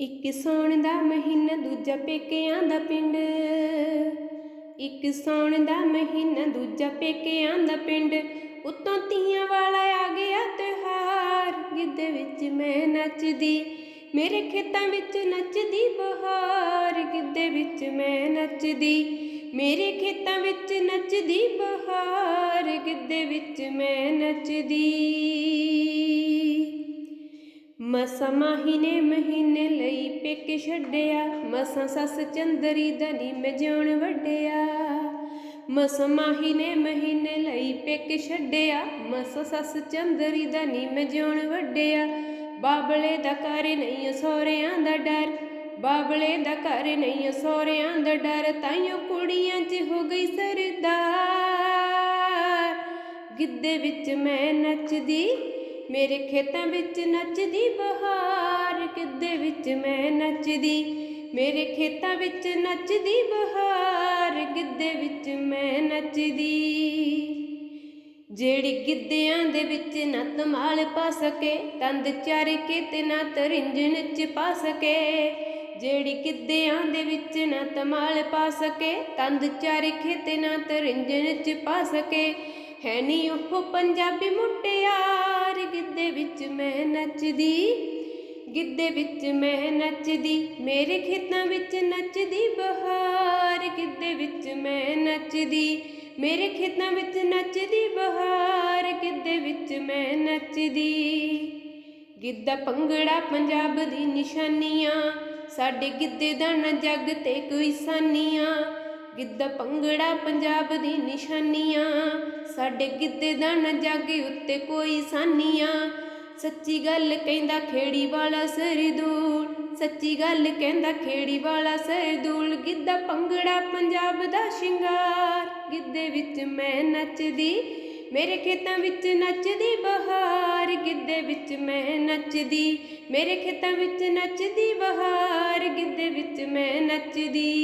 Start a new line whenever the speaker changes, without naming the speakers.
ਇੱਕ ਸੌਣ ਦਾ ਮਹੀਨਾ ਦੂਜਾ ਪੇਕਿਆਂ ਦਾ ਪਿੰਡ। ਇੱਕ ਸੌਣ ਦਾ ਮਹੀਨਾ ਦੂਜਾ ਪੇਕਿਆਂ ਦਾ ਪਿੰਡ। ਉਤੋਂ ਤੀਆਂ ਵਾਲਾ ਆ ਗਿਆ ਤਿਉਹਾਰ, ਗਿੱਧੇ ਵਿੱਚ ਮੈਂ ਨੱਚਦੀ, ਮੇਰੇ ਖੇਤਾਂ ਵਿੱਚ ਨੱਚਦੀ ਬਹਾਰ, ਗਿੱਧੇ ਵਿੱਚ ਮੈਂ ਨੱਚਦੀ, ਮੇਰੇ ਖੇਤਾਂ ਵਿੱਚ ਨੱਚਦੀ ਬਹਾਰ, ਗਿੱਧੇ ਵਿੱਚ ਮੈਂ ਨੱਚਦੀ। ਮਸਾ ਮਾਹੀਨੇ ਮਹੀਨੇ ਲਈ ਛੱਡਿਆ, ਮਸਾਂ ਸੱਸ ਚੰਦਰੀ ਦਾ ਨੀ ਮੈਂ ਜਿਉਣ ਵੱਡਿਆ ਮਸਾ ਮਾਹੀਨੇ ਮਹੀਨੇ ਲਈ ਪਿੱਕ ਛੱਡਿਆ, ਮਸ ਸੱਸ ਚੰਦਰੀ ਦਾ ਮੈਂ ਜਿਉਣ ਵੱਡਿਆ ਬਾਬਲੇ ਦਾ ਘਰ ਨਹੀਂ ਸੋਹਰਿਆਂ ਦਾ ਡਰ, ਬਾਬਲੇ ਦਾ ਘਰ ਨਹੀਂ ਸੋਹਰਿਆਂ ਦਾ ਡਰ, ਤਾਈਓ ਕੁੜੀਆਂ 'ਚ ਹੋ ਗਈ ਸਰਦਾਰ। ਗਿੱਧੇ ਵਿੱਚ ਮੈਂ ਨੱਚਦੀ ਮੇਰੇ ਖੇਤਾਂ ਵਿੱਚ ਨੱਚਦੀ ਬਹਾਰ ਗਿੱਧੇ ਵਿੱਚ ਮੈਂ ਨੱਚਦੀ? ਮੇਰੇ ਖੇਤਾਂ ਵਿੱਚ ਨੱਚਦੀ ਬਹਾਰ ਗਿੱਧੇ ਵਿੱਚ ਮੈਂ ਨੱਚਦੀ? ਜਿਹੜੀ ਗਿੱਧਿਆਂ ਦੇ ਵਿੱਚ ਨਾ ਧਮਾਲ ਪਾ ਸਕੇ, ਤੰਦ ਚਾਰ ਕੇ ਤੇ ਨਾ ਤਰਿੰਜਣ ਚ ਪਾ ਸਕੇ। ਜਿਹੜੀ ਗਿੱਧਿਆਂ ਦੇ ਵਿੱਚ ਨਾ ਧਮਾਲ ਪਾ ਸਕੇ, ਤੰਦ ਚਾਰ ਕੇ ਤੇ ਨਾ ਤਰਿੰਜਣ ਚ ਪਾ ਸਕੇ। ਹੈ ਨਹੀਂ ਉਹ ਪੰਜਾਬੀ ਮੁਟਿਆਰ ਗਿੱਧੇ ਵਿੱਚ ਮੈਂ ਨੱਚਦੀ, ਗਿੱਧੇ ਵਿੱਚ ਮੈਂ ਨੱਚਦੀ, ਮੇਰੇ ਖੇਤਾਂ ਵਿੱਚ ਨੱਚਦੀ ਬਹਾਰ, ਗਿੱਧੇ ਵਿੱਚ ਮੈਂ ਨੱਚਦੀ, ਮੇਰੇ ਖੇਤਾਂ ਵਿੱਚ ਨੱਚਦੀ ਬਹਾਰ, ਗਿੱਧੇ ਵਿੱਚ ਮੈਂ ਨੱਚਦੀ। ਗਿੱਧਾ ਭੰਗੜਾ ਪੰਜਾਬ ਦੀ ਨਿਸ਼ਾਨੀਆਂ, ਸਾਡੇ ਗਿੱਧੇ ਦਾ ਨਾ ਜੱਗ ਤੇ ਕੋਈ ਸਾਨੀਆਂ। ਗਿੱਧਾ ਭੰਗੜਾ ਪੰਜਾਬ ਦੀ ਨਿਸ਼ਾਨੀਆਂ ਸਾਡੇ ਗਿੱਧੇ ਦਾ ਨਾ ਜੱਗ ਉੱਤੇ ਕੋਈ ਸਾਨੀਆਂ। ਸੱਚੀ ਗੱਲ ਕਹਿੰਦਾ ਖੇੜੀ ਵਾਲਾ ਸਰਦੂਲ ਸੱਚੀ ਗੱਲ ਕਹਿੰਦਾ ਖੇੜੀ ਵਾਲਾ ਸਰਦੂਲ ਗਿੱਧਾ ਭੰਗੜਾ ਪੰਜਾਬ ਦਾ ਸ਼ਿੰਗਾਰ। ਗਿੱਧੇ ਵਿੱਚ ਮੈਂ ਨੱਚਦੀ, ਮੇਰੇ ਖੇਤਾਂ ਵਿੱਚ ਨੱਚਦੀ ਬਹਾਰ। ਗਿੱਧੇ ਵਿੱਚ ਮੈਂ ਨੱਚਦੀ, ਮੇਰੇ ਖੇਤਾਂ ਵਿੱਚ ਨੱਚਦੀ ਬਹਾਰ। ਗਿੱਧੇ ਵਿੱਚ ਮੈਂ ਨੱਚਦੀ।